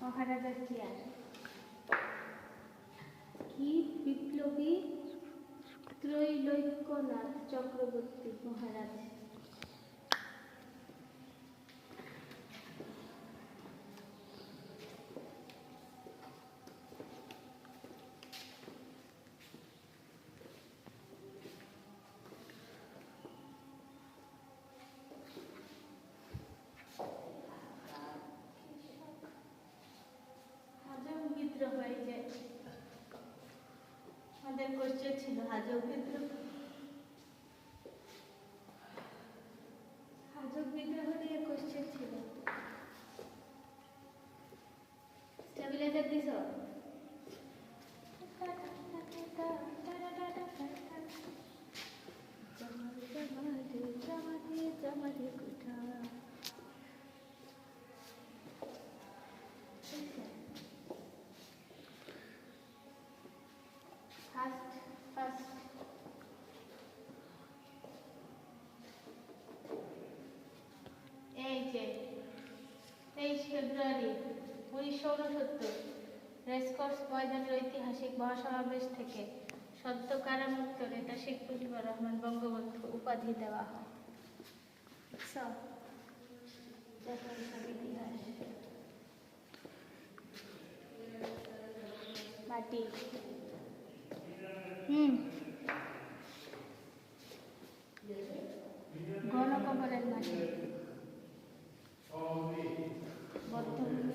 মহারাজা chair কি বিপ্লবী ত্রৈলোক্যনাথ চক্রবর্তী মহারাজ? Question ছিল হাজব বিদ্রোহ। হাজব বিদ্রোহ নিয়ে কোশ্চেন ছিল। স্টেবিলাইজার দিছ? ফার্স্ট ফেব্রুয়ারি উনিশশো উনসত্তর রেসকোর্স ময়দানের ঐতিহাসিক মহাসমাবেশ থেকে সদ্য কারামুক্ত নেতা শেখ মুজিবুর রহমান বঙ্গবন্ধু উপাধি দেওয়া হয়। মাটি। হুম। গণকবরের মাটি।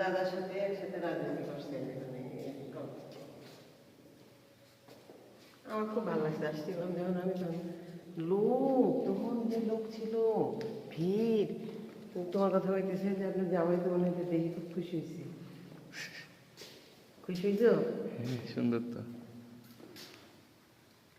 দাদার সাথে একসাথে রাজনীতি করছেন এখানে আমার খুব ভালো লাগছে আসছিলাম যখন আমি তখন। লোক তখন যে লোক ছিল ভিড়। তো তোমার কথা হইতেছে যে আপনার জামাই তো মনে হচ্ছে দেখি খুব খুশি হয়েছি খুশি হয়েছো হ্যাঁ সুন্দর তো।